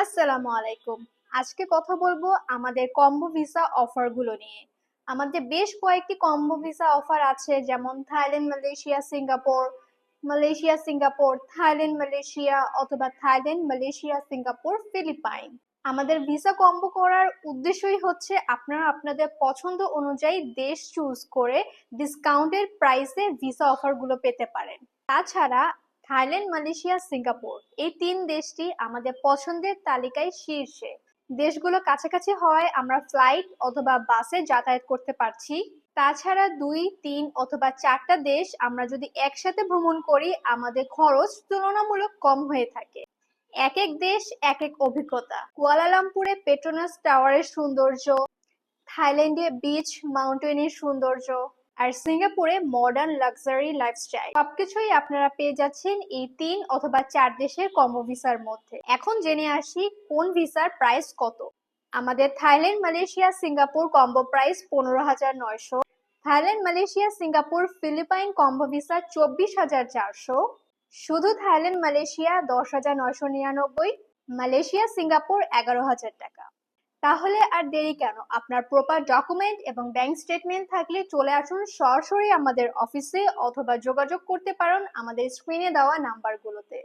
আসসালামু আলাইকুম। আজকে কথা বলব আমাদের কম্বো ভিসা অফারগুলো নিয়ে। আমাদের বেশ কয়েকটি কম্বো ভিসা অফার আছে, যেমন Thailand, Malaysia, Singapore Malaysia, Singapore, Thailand, Malaysia অথবা থাইল্যান্ড, মালয়েশিয়া, সিঙ্গাপুর, ফিলিপাইন। আমাদের ভিসা কম্বো করার উদ্দেশ্যই হচ্ছে আপনারা আপনাদের পছন্দ অনুযায়ী দেশ চুজ করে ডিসকাউন্টের প্রাইসে ভিসা অফারগুলো পেতে পারেন। তাছাড়া থাইল্যান্ড, মালয়েশিয়া, সিঙ্গাপুর। এই তিন দেশটি আমাদের পছন্দের তালিকায় শীর্ষে। দেশগুলো কাছাকাছি হওয়ায় আমরা ফ্লাইট অথবা বাসে যাতায়াত করতে পারছি। তাছাড়া দুই, তিন অথবা চারটা দেশ আমরা যদি একসাথে ভ্রমণ করি, আমাদের খরচ তুলনামূলক কম হয়ে থাকে। এক এক দেশ, এক এক অভিজ্ঞতা। কুয়ালালামপুরে পেট্রোনাস টাওয়ারের সৌন্দর্য, থাইল্যান্ডে বিচ মাউন্টেনের সৌন্দর্য আর সিঙ্গাপুরে মডার্ন লাক্সারি লাইফস্টাইল সবকিছুই আপনারা পেয়ে যাচ্ছেন এই তিন অথবা চার দেশের কম্বো ভিসার মধ্যে। এখন জেনে আসি কোন ভিসার প্রাইস কত। আমাদের Thailand, Malaysia, Singapore combo price পনেরো হাজার নয়শো। Thailand, Malaysia, Singapore, Philippines combo visa চব্বিশ হাজার চারশো। শুধু থাইল্যান্ড, মালয়েশিয়া দশ হাজার নয়শো নিরানব্বই। মালয়েশিয়া, সিঙ্গাপুর এগারো হাজার টাকা। তাহলে আর দেরি কেন? আপনার প্রপার ডকুমেন্ট এবং ব্যাংক স্টেটমেন্ট থাকলে চলে আসুন সরাসরি আমাদের অফিসে অথবা যোগাযোগ করতে পারেন আমাদের স্ক্রিনে দেওয়া নাম্বারগুলোতে